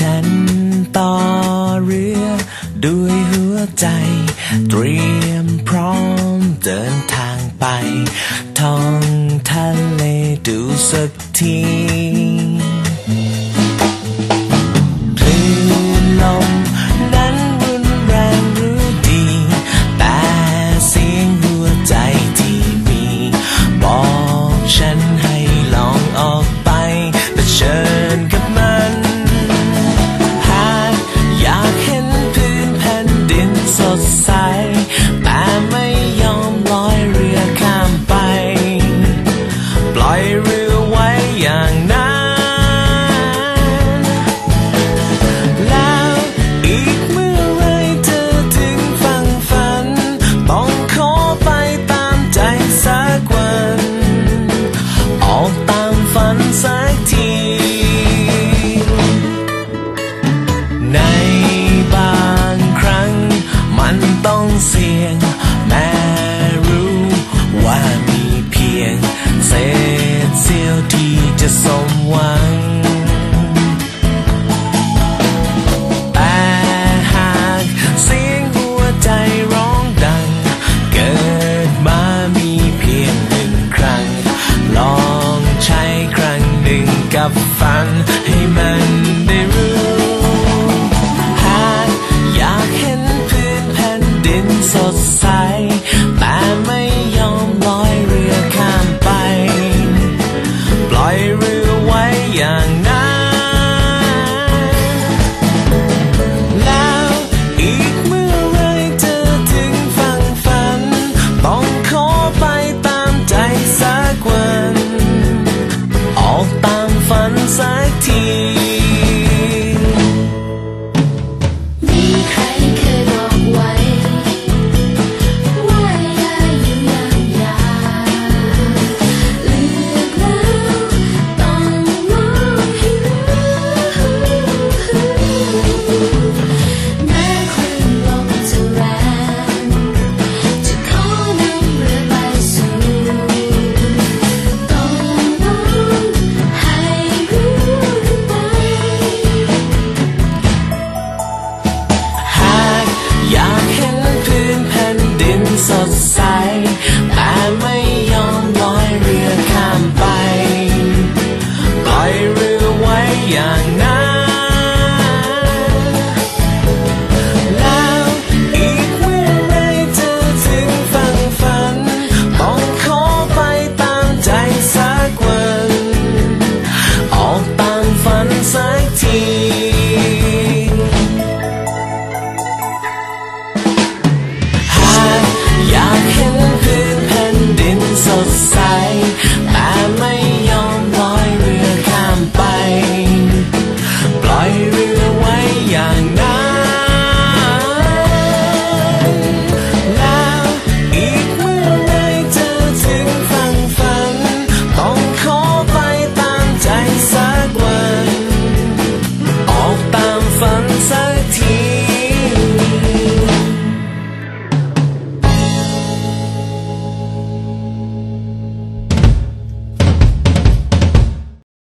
ฉันต่อเรือด้วยหัวใจ เตรียมพร้อมเดินทางไปท้องทะเลดูสักที บางครั้ง มันต้องเสี่ยง แม้รู้ว่ามีเพียง เศษเสี้ยวที่จะสมหวัง แต่หากเสียงหัวใจร้องดัง เกิดมามีเพียงหนึ่งครั้ง ลองใช้ครั้งหนึ่งกับฝัน so sad. อย่างนั้นแล้วอีกเมื่อไรเธอถึงฝังฝัน ต้องขอไปตามใจสักวัน ออกตามฝันสักทีหากอยากเห็นพื้นแผ่นดินสดใส